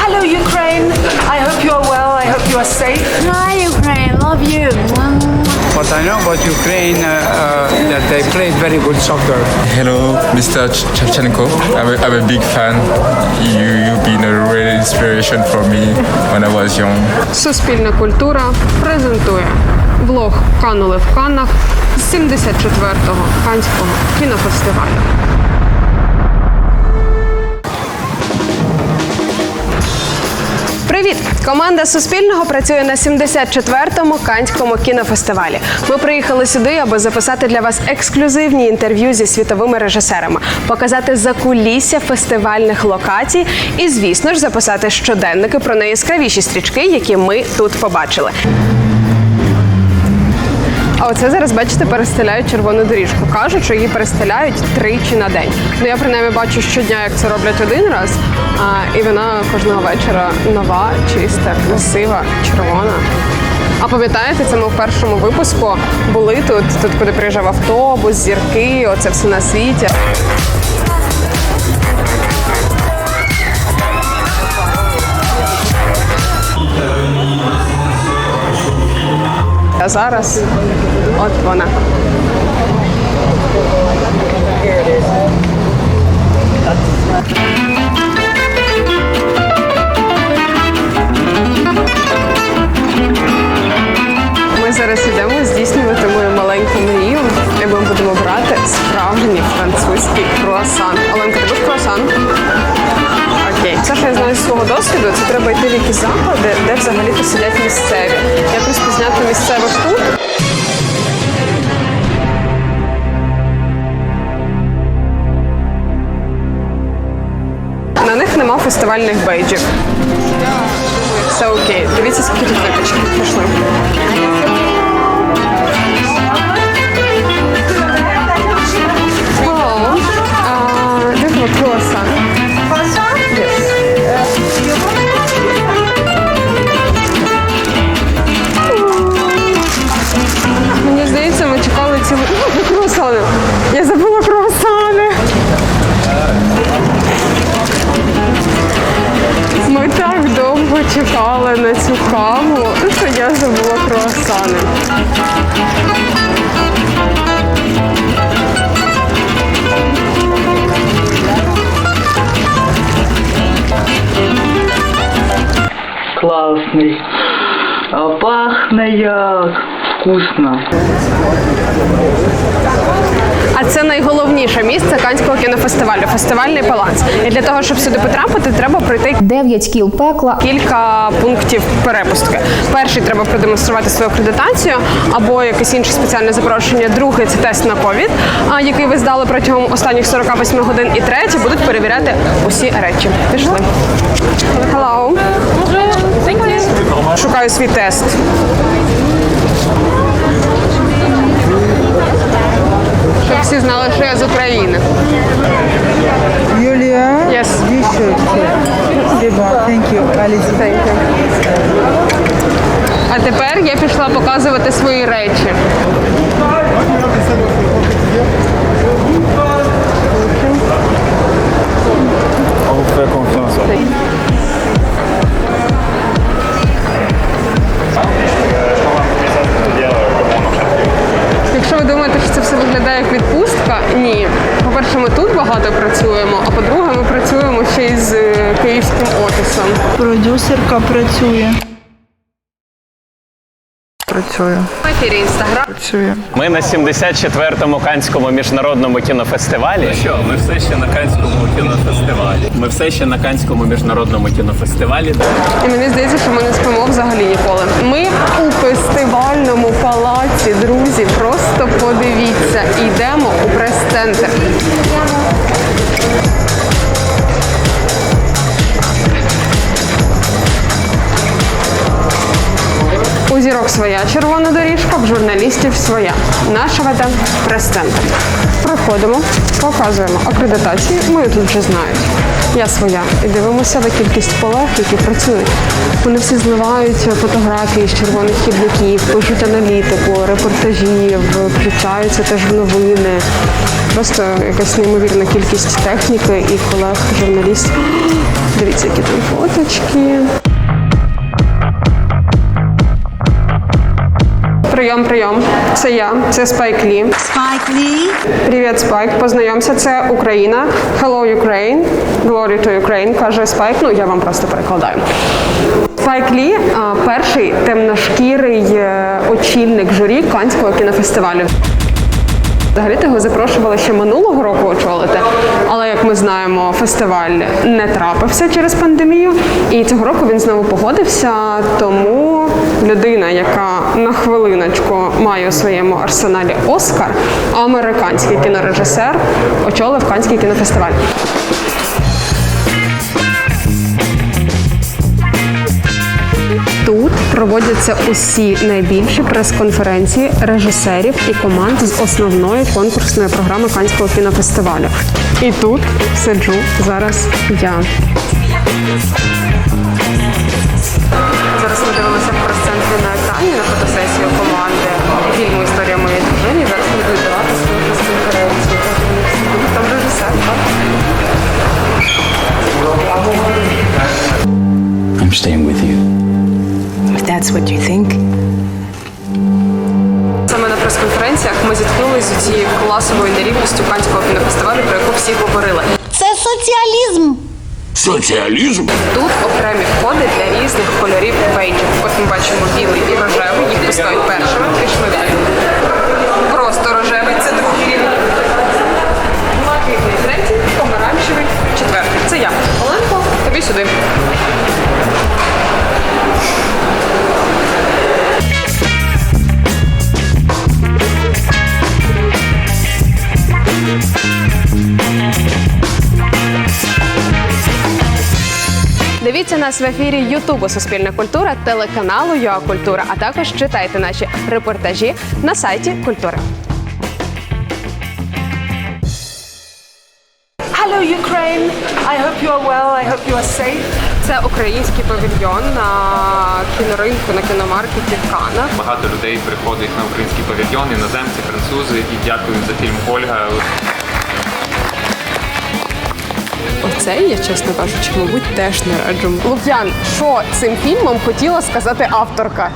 Hello, Ukraine. I hope you are well. I hope you are safe. Hi Ukraine, love you. What I know about Ukraine, uh, uh, that they played very good soccer. Hello, Mr. Ch- Shevchenko. I'm a, I'm a big fan. You, you've been a real inspiration for me when I was young. Суспільна культура презентує влог Канули в Каннах з 74-го Канського кінофестивалю. Привіт! Команда Суспільного працює на 74-му Канському кінофестивалі. Ми приїхали сюди, аби записати для вас ексклюзивні інтерв'ю зі світовими режисерами, показати закулісся фестивальних локацій і, звісно ж, записати щоденники про найяскравіші стрічки, які ми тут побачили. А оце зараз, бачите, перестеляють червону доріжку. Кажуть, що її перестеляють тричі на день. Ну я принаймні бачу щодня, як це роблять один раз, а, і вона кожного вечора нова, чиста, красива, червона. А пам'ятаєте, це ми в першому випуску були тут, тут куди приїжджав автобус, зірки, оце все на світі. А зараз от вона. Ми зараз йдемо здійснювати мою маленьку мрію, і ми будемо брати справжній французький круасан. Оленка, ти будеш круасан? Окей. Все, що я знаю з свого досвіду, це треба йти в якісь заклади, де взагалі-то сидять місцеві. Пізняти місцевих тут. На них нема фестивальних бейджів. Все окей. Дивіться, скільки тут випічки. Цю каву, що я забула круасани. Классный. А пахне як. Вкусно. А це найголовніше місце Канського кінофестивалю фестивальний палац. І для того, щоб сюди потрапити, треба пройти Дев'ять кіл пекла. кілька пунктів перепустки. Перший треба продемонструвати свою акредитацію або якесь інше спеціальне запрошення. Другий це тест на ковід, який ви здали протягом останніх 48 годин. І третє будуть перевіряти усі речі. Пішли. Hello. Шукаю свій тест. Всі знали, що я з України. Julia, Yes. you should. Діба, thank you. Thank you. А тепер я пішла показувати свої речі. On vous fait confiance. Офісом. Продюсерка працює. Працює. В ефірі інстаграм. Працює. Ми на 74-му Канському міжнародному кінофестивалі. Що, ми все ще на Канському кінофестивалі. Ми все ще на Канському міжнародному кінофестивалі. І мені здається, що ми не спимо взагалі ніколи. Ми у фестивальному палаці, друзі. Просто подивіться, йдемо у прес-центр. Своя червона доріжка, в журналістів своя. Наша веде прес-центр. Приходимо, показуємо акредитації. Мою тут вже знають. Я своя. І дивимося на кількість колег, які працюють. Вони всі зливають фотографії з червоних хідників, пишуть аналітику, репортажі, включаються теж в новини. просто якась неймовірна кількість техніки і колег, журналістів. Дивіться, які там фоточки. Прийом, прийом. Це я, це Спайк Лі. Spike Lee. Привіт, Спайк. Познайомся. Це Україна. Hello, Ukraine. Glory to Ukraine, каже Спайк. Ну, я вам просто перекладаю. Спайк Лі перший темношкірий е, очільник журі Канського кінофестивалю. Взагалі його запрошували ще минулого року очолити, але як ми знаємо, фестиваль не трапився через пандемію. І цього року він знову погодився. Тому людина, яка на хвилиночку має у своєму арсеналі Оскар, американський кінорежисер, очолив Канський кінофестиваль. Тут проводяться усі найбільші прес-конференції режисерів і команд з основної конкурсної програми Канського кінофестивалю. І тут сиджу зараз я. Фотосесію команди фільму Історія моєї дружини. Зараз ми будуть давати свою прес-конференцію. Там режисер, так? I'm staying with you. If that's what you think. Саме на прес-конференціях ми зіткнулися з цією класовою нерівністю Канського кінофестивалю, про яку всі говорили. Це соціалізм. Соціалізм? Тут окремі входи для різних кольорів бейджів. От ми бачимо білий і рожевий, їх пускають першими, пішли далі. Дивіться нас в ефірі Ютубу Суспільна культура, телеканалу ЮА Культура, а також читайте наші репортажі на сайті Культури. Hello, Ukraine. I hope you are well. I hope you are safe. Це український павільйон на кіноринку на кіномаркеті в Канах. Багато людей приходить на український павільйон, іноземці, французи і дякують за фільм Ольга. Оцей я, чесно кажучи, мабуть, теж не раджу. Лук'ян, що цим фільмом хотіла сказати авторка?